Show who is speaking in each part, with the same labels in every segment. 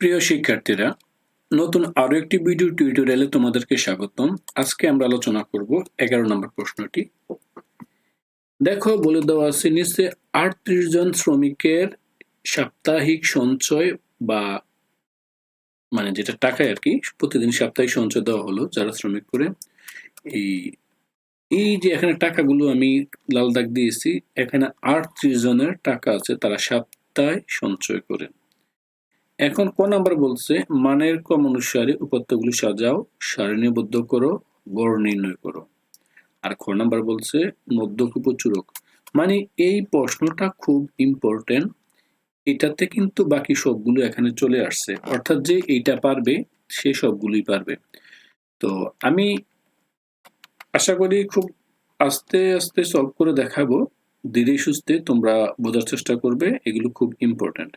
Speaker 1: প্রিয় শিক্ষার্থীরা, নতুন আরও একটি ভিডিও টিউটোরিয়ালে তোমাদেরকে স্বাগতম। আজকে আমরা আলোচনা করব এগারো নম্বর প্রশ্নটি। দেখো, বলে দেওয়া আছে, নিচে আটত্রিশ জন শ্রমিকের সাপ্তাহিক সঞ্চয় বা মানে যেটা টাকায় আর কি, প্রতিদিন সাপ্তাহিক সঞ্চয় দেওয়া হলো যারা শ্রমিক করে। এই এই যে এখানে টাকাগুলো আমি লাল দাগ দিয়েছি, এখানে আটত্রিশ জনের টাকা আছে, তারা সপ্তাহে সঞ্চয় করে এখন ক নাম্বার বলছে, মানের ক্রম অনুসারে উপাত্তগুলো সাজাও সারণীবদ্ধ করো, গড় নির্ণয় করো। আর খ নাম্বার বলছে, মধ্যক উপচুরক। মানে এই প্রশ্নটা খুব ইম্পর্টেন্ট এটাতে কিন্তু বাকি সবগুলো এখানে চলে আসছে। অর্থাৎ যে এইটা পারবে, সে সবগুলোই পারবে। তো আমি আশা করি খুব আস্তে আস্তে সলভ করে দেখাবো। ধীরে সুস্থে তোমরা বোঝার চেষ্টা করবে, এগুলো খুব ইম্পর্টেন্ট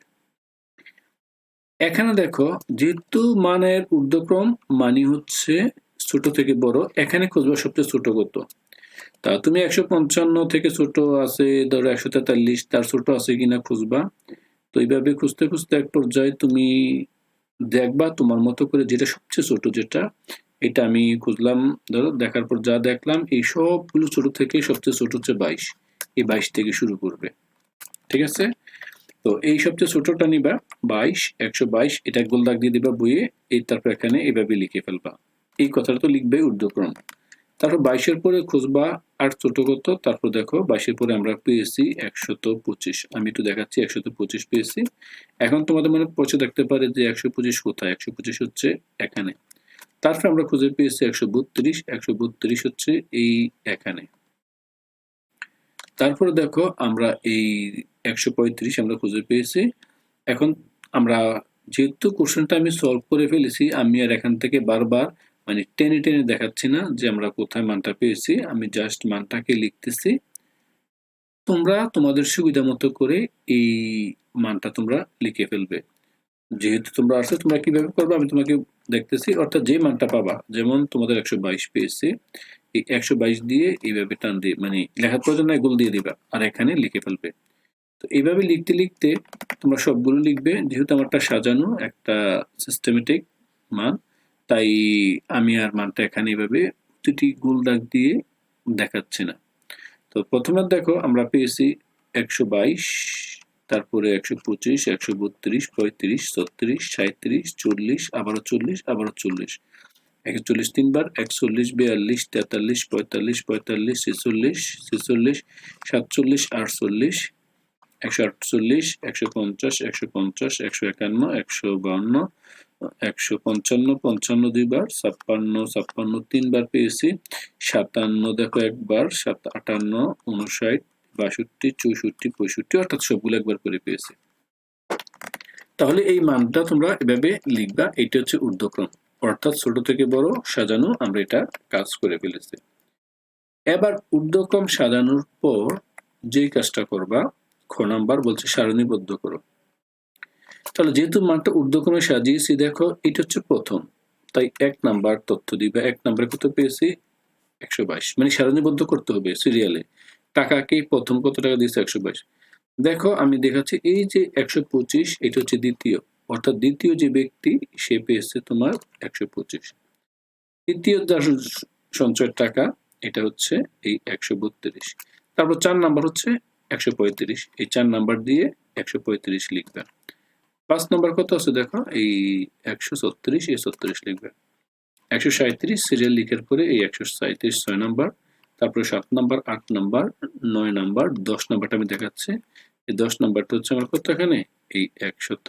Speaker 1: এখানে দেখো, যেহেতু মানের ঊর্ধ্বক্রম মানি হচ্ছে ছোট থেকে বড়, এখানে খুঁজবা সবচেয়ে ছোট কত? তা তুমি একশো পঞ্চান্ন থেকে ছোট আছে, ধরো একশো তেতাল্লিশ, তার ছোট আছে কিনা খুঁজবা। তো এইভাবে খুঁজতে খুঁজতে এক পর্যায়ে তুমি দেখবা তোমার মতো করে যেটা সবচেয়ে ছোট যেটা, এটা আমি খুঁজলাম, ধরো দেখার পর যা দেখলাম, এই সবগুলো ছোট থেকে সবচেয়ে ছোট হচ্ছে বাইশ। এই বাইশ থেকে শুরু করবে। ঠিক আছে? তো এই সবচেয়ে ছোটটা নিবা, বাইশ, একশো বাইশ, এটা গোল দাগ দিয়ে দিবা বইয়ে এই তারপর এখানে এইভাবে লিখে ফেলবা। এই কথাটা তো লিখবে ঊর্ধ্বক্রম। তারপর বাইশের পরে খুঁজবা আর ছোট কত তারপর দেখো বাইশের পরে আমরা পেয়েছি একশত পঁচিশ। আমি একটু দেখাচ্ছি, একশত পঁচিশ পেয়েছি। এখন তোমাদের মনে পৌঁছে দেখতে পারে যে একশো পঁচিশ কোথায়? একশো পঁচিশ হচ্ছে এখানে। তারপর আমরা খুঁজে পেয়েছি একশো বত্রিশ একশো বত্রিশ হচ্ছে এই এখানে। তারপরে দেখো আমরা এই একশো পঁয়ত্রিশ আমরা খুঁজে পেয়েছি। এখন আমরা যেহেতু কোশ্চেনটা আমি সলভ করে ফেলেছি, আমি আর এখান থেকে বারবার মানে টেনে টেনে দেখাচ্ছি না যে আমরা কোথায় মানটা পেয়েছি, আমি জাস্ট মানটাকে লিখতেছি। তোমরা তোমাদের সুবিধা মতো করে এই মানটা তোমরা লিখে ফেলবে। যেহেতু তোমরা আসলে তোমরা কীভাবে করবে আমি তোমাকে দেখতেছি, অর্থাৎ যে মানটা পাবা, যেমন তোমাদের একশো বাইশ পেয়েছে, এই একশো বাইশ দিয়ে এইভাবে টান দিয়ে মানে লেখার প্রয়োজন নাই, গোল দিয়ে দিবা, আর এখানে লিখে ফেলবে। তো এইভাবে লিখতে লিখতে তোমরা সবগুলো লিখবে। যেহেতু আমারটা সাজানো, একটা সিস্টেমেটিক মান, তাই আমি আর মানটা এখানে এইভাবে প্রতিটি গোল দাগ দিয়ে দেখাচ্ছি না। তো প্রথমে দেখো, আমরা পেয়েছি একশো বাইশ, তারপরে একশো পঁচিশ, একশো বত্রিশ, পঁয়ত্রিশ, ছত্রিশ সাঁত্রিশ চল্লিশ, আবারও চল্লিশ আবারও চল্লিশ। একচল্লিশ তিনবার, একচল্লিশ, বিয়াল্লিশ, তেতাল্লিশ, পঁয়তাল্লিশ পঁয়তাল্লিশ, ছেচল্লিশ ছেচল্লিশ, সাতচল্লিশ, আটচল্লিশ একশো আটচল্লিশ, একশো পঞ্চাশ একশো পঞ্চাশ, একশো একান্ন, একশো বাউন্ন, একশো পঞ্চান্ন পঞ্চান্ন দুইবার, ছাপ্পান্ন ছাপ্পান্ন তিনবার পেয়েছি। সাতান্ন দেখো একবার, সাত, আটান্ন উনষাট বাষট্টি, চৌষট্টি, পঁয়ষট্টি, অর্থাৎ সবগুলো একবার করে পেয়েছি। তাহলে এই মানটা তোমরা এভাবে লিখবা, এইটা হচ্ছে ঊর্ধ্বক্রম। অর্থাৎ ছোট থেকে বড় সাজানো আমরা এটা কাজ করে ফেলেছি। এবার ঊর্ধ্বক্রম সাজানোর পর যে কাজটা করবা খ নাম্বার বলছে সারণীবদ্ধ করো। তাহলে যেহেতু মানটা ঊর্ধ্বক্রমে সাজিয়েছি, দেখো এটা হচ্ছে প্রথম। তাই এক নাম্বার তথ্য দিবে এক নাম্বারে কত পেয়েছি? একশো বাইশ। মানে সারণীবদ্ধ করতে হবে সিরিয়ালে টাকাকে প্রথম কত টাকা দিয়েছে? একশো বাইশ। দেখো আমি দেখাচ্ছি এই যে একশো পঁচিশ, এটা হচ্ছে দ্বিতীয়। অর্থাৎ দ্বিতীয় যে ব্যক্তি, সে পেয়েছে তোমার একশো পঁচিশ। তৃতীয় যার সঞ্চয়ের টাকা, এটা হচ্ছে এই একশো বত্রিশ। তারপর চার নাম্বার হচ্ছে একশো পঁয়ত্রিশ, এই চার নাম্বার দিয়ে একশো পঁয়ত্রিশ লিখবে। পাঁচ নাম্বার কত আছে দেখো? এই একশো ছত্রিশ, এই ছত্রিশ লিখবে। একশো সাঁত্রিশ সিরিয়াল লিখার পরে এই একশো সাঁত্রিশ ছয় নাম্বার, তারপরে সাত নাম্বার, আট নাম্বার, নয় নাম্বার, দশ নাম্বারটা আমি দেখাচ্ছি। এই দশ নাম্বারটা হচ্ছে আমার কত এখানে? এই একশত।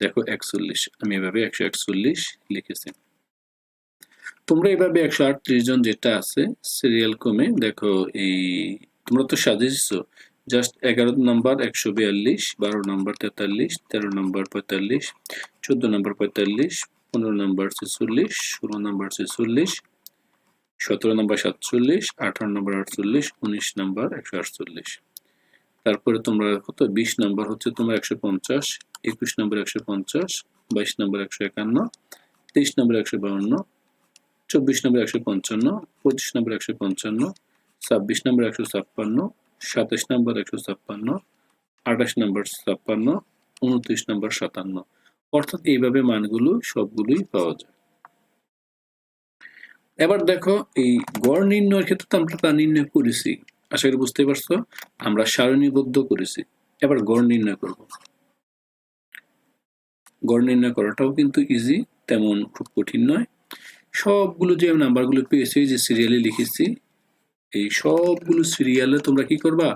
Speaker 1: দেখো একচল্লিশ, আমি এভাবে একশো একচল্লিশ লিখেছি। তোমরা এভাবে একশো আটত্রিশ জন যেটা আছে সিরিয়াল কমে দেখো এই তোমরা তো সাজিয়েছো জাস্ট এগারো নাম্বার একশো বিয়াল্লিশ, বারো নাম্বার তেতাল্লিশ, তেরো নাম্বার পঁয়তাল্লিশ, চোদ্দ নাম্বার পঁয়তাল্লিশ, পনেরো নাম্বার ছেচল্লিশ, ষোলো নাম্বার ছেচল্লিশ, সতেরো নাম্বার সাতচল্লিশ, আঠারো নাম্বার আটচল্লিশ, উনিশ নাম্বার একশো আটচল্লিশ। তারপরে তোমরা কত? বিশ নাম্বার হচ্ছে তোমার একশো পঞ্চাশ, একুশ নম্বর একশো পঞ্চাশ, বাইশ নম্বর একশো একান্ন, তেইশ নম্বর একশো বাউন্ন, চব্বিশ নম্বর একশো পঞ্চান্ন, পঁচিশ নম্বর একশো পঞ্চান্ন ছাব্বিশ নম্বর একশো ছাপ্পান্ন, সাতাশ নম্বর একশো ছাপ্পান্ন, আঠাশ নম্বর ছাপ্পান্ন, উনত্রিশ নম্বর সাতান্ন। অর্থাৎ এইভাবে মানগুলো সবগুলোই পাওয়া যায়। এবার দেখো, এই গড় নির্ণয়ের ক্ষেত্রে তো আমরা তা নির্ণয় করেছি। আশা করি বুঝতে পারছ? আমরা সারণীবদ্ধ করেছি। এবার গড় নির্ণয় করব। গড় নির্ণয় করাটাও কিন্তু ইজি তেমন খুব কঠিন নয়। সবগুলো যে নাম্বারগুলো পেয়েছি, যে সিরিয়ালে লিখেছি এই সবগুলো সিরিয়ালে তোমরা কি করবা?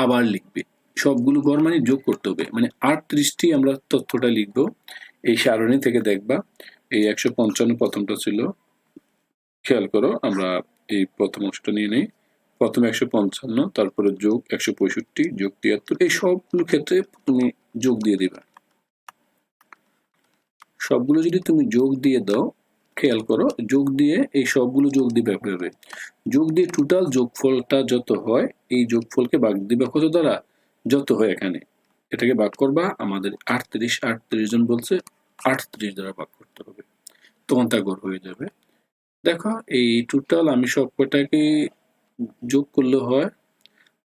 Speaker 1: আবার লিখবে। সবগুলো গড় মানে যোগ করতে হবে। মানে আটত্রিশটি আমরা তথ্যটা লিখব। এই সারণী থেকে দেখবা। এই একশো পঞ্চান্ন প্রথমটা ছিল। খেয়াল করো, আমরা এই প্রথম অংশটা নিয়ে নেই। প্রথমে একশো পঞ্চান্ন, তারপরে যোগ একশো পঁয়ষট্টি, যোগ তিয়াত্তর। এই সবগুলো ক্ষেত্রে তুমি যোগ দিয়ে দিবা। সবগুলো যদি তুমি যোগ দিয়ে দাও খেয়াল করো, যোগ দিয়ে এই সবগুলো যোগ দিবে এভাবে যোগ দিয়ে টোটাল যোগফলটা যত হয়, এই যোগফলকে ভাগ দিবে কত দ্বারা? যত হয় এখানে। এটাকে ভাগ করবা, আমাদের আটত্রিশ আটত্রিশ জন বলছে, আটত্রিশ দ্বারা ভাগ করতে হবে। তখন তা গড় হয়ে যাবে। দেখো, এই টোটাল আমি সব কটাকে যোগ করলে হয়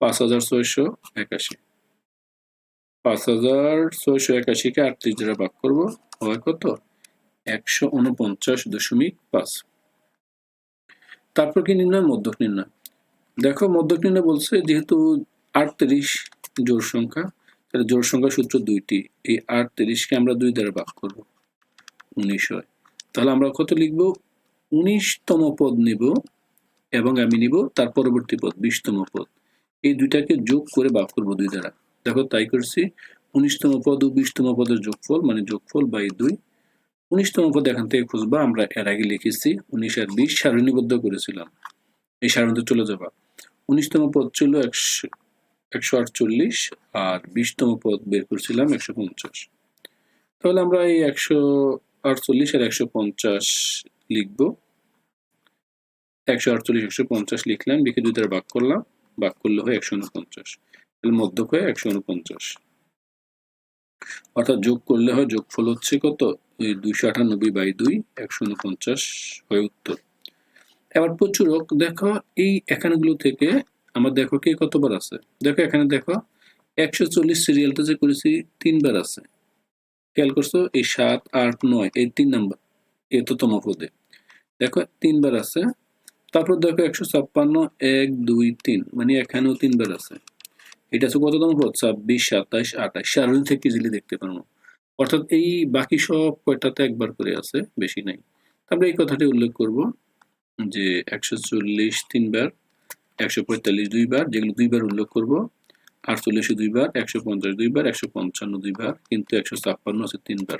Speaker 1: পাঁচ হাজার ছয়শো একাশি। পাঁচ হাজার ছয়শো একাশিকে আটত্রিশ দ্বারা ভাগ করব, হয় কত? একশো উনপঞ্চাশ দশমিক পাঁচ। তারপর কি নির্ণয়? মধ্যক নির্ণয়। দেখো, মধ্যক নির্ণয় বলছে যেহেতু আটত্রিশ জোর সংখ্যা, তাহলে জোর সংখ্যা সূত্র দুইটি। এই আটত্রিশকে আমরা দুই দ্বারা করব। উনিশ হয়। তাহলে আমরা কত লিখব? উনিশতম পদ নিব এবং আমি নিব তার পরবর্তী পদ, বিশতম পদ। এই দুইটাকে যোগ করে ভাগ করব দুই দ্বারা। দেখো, তাই করছি। উনিশতম পদ ও বিশতম পদের যোগফল মানে যোগফল বাই দুই। উনিশতম পদ এখান থেকে খুঁজবা, আমরা এর আগে লিখেছি উনিশ আর বিশ সারণীবদ্ধ করেছিলাম। এই সারণীতে চলে যাবা। উনিশতম পদ ছিল একশো একশো আটচল্লিশ আর বিশতম পদ বের করছিলাম একশো পঞ্চাশ। তাহলে আমরা এই একশো আটচল্লিশ আর একশো পঞ্চাশ লিখব। একশো আটচল্লিশ, একশো পঞ্চাশ লিখলাম, লিখে দুই দ্বারা ভাগ করলাম। ভাগ করলে হয় একশো উনপঞ্চাশ। মধ্যক হয় একশো উনপঞ্চাশ। অর্থাৎ যোগ করলে হয় যোগফল হচ্ছে কত? ওই দুইশো আটানব্বই বাই দুই, একশো উনপঞ্চাশ হয়ে উত্তর। এবার প্রচুরক, দেখো এই এখানগুলো থেকে আমার দেখো কে কতবার আছে? দেখো এখানে দেখো, একশো চল্লিশ সিরিয়ালটা যে করেছি তিনবার আছে। খেয়াল করছ? এই সাত, আট, নয়, এই তিন নাম্বার, এ তো এততম পদে। দেখো তিনবার আছে, তারপর দেখো একশো ছাপ্পান্ন, এক, দুই, তিন মানে এখানেও তিনবার আছে। এটা হচ্ছে কততম পদ ছাব্বিশ সাতাশ আঠাশ সারণী থেকে ইজিলি দেখতে পারব অর্থাৎ এই বাকি সব কয়টাতে একবার করে আছে, বেশি নাই। তারপরে এই কথাটি উল্লেখ করব যে একশো চল্লিশ তিনবার, একশো পঁয়তাল্লিশ দুইবার, যেগুলো দুইবার উল্লেখ করব। আটচল্লিশে দুইবার, একশো পঞ্চাশ দুইবার, একশো পঞ্চান্ন দুইবার, কিন্তু একশো ছাপ্পান্ন আছে তিনবার।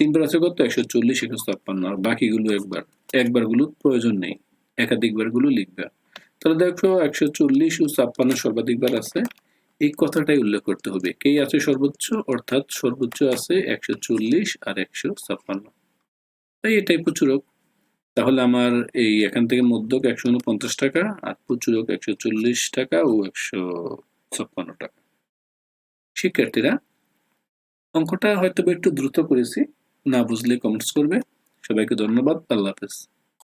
Speaker 1: তিনবার আছে কত? একশো চল্লিশ, একশো ছাপ্পান্ন। আর বাকিগুলো একবার। একবারগুলো প্রয়োজন নেই। একাধিকবারগুলো লিখবে। তাহলে দেখো একশো চল্লিশ ও ছাপ্পান্ন সর্বাধিকবার আছে। এই কথাটাই উল্লেখ করতে হবে। কে আছে সর্বোচ্চ? অর্থাৎ সর্বোচ্চ আছে একশো চল্লিশ আর একশো ছাপ্পান্ন। তাই এটাই প্রচুরক। তাহলে আমার এই এখান থেকে মধ্যক একশো উনপঞ্চাশ টাকা আর প্রচুরক একশো চল্লিশ টাকা ও একশো ছাপ্পান্ন টাকা। শিক্ষার্থীরা, অঙ্কটা হয়তো একটু দ্রুত করেছি। না বুঝলে কমেন্টস করবে। সবাইকে ধন্যবাদ। আল্লাহ হাফেজ।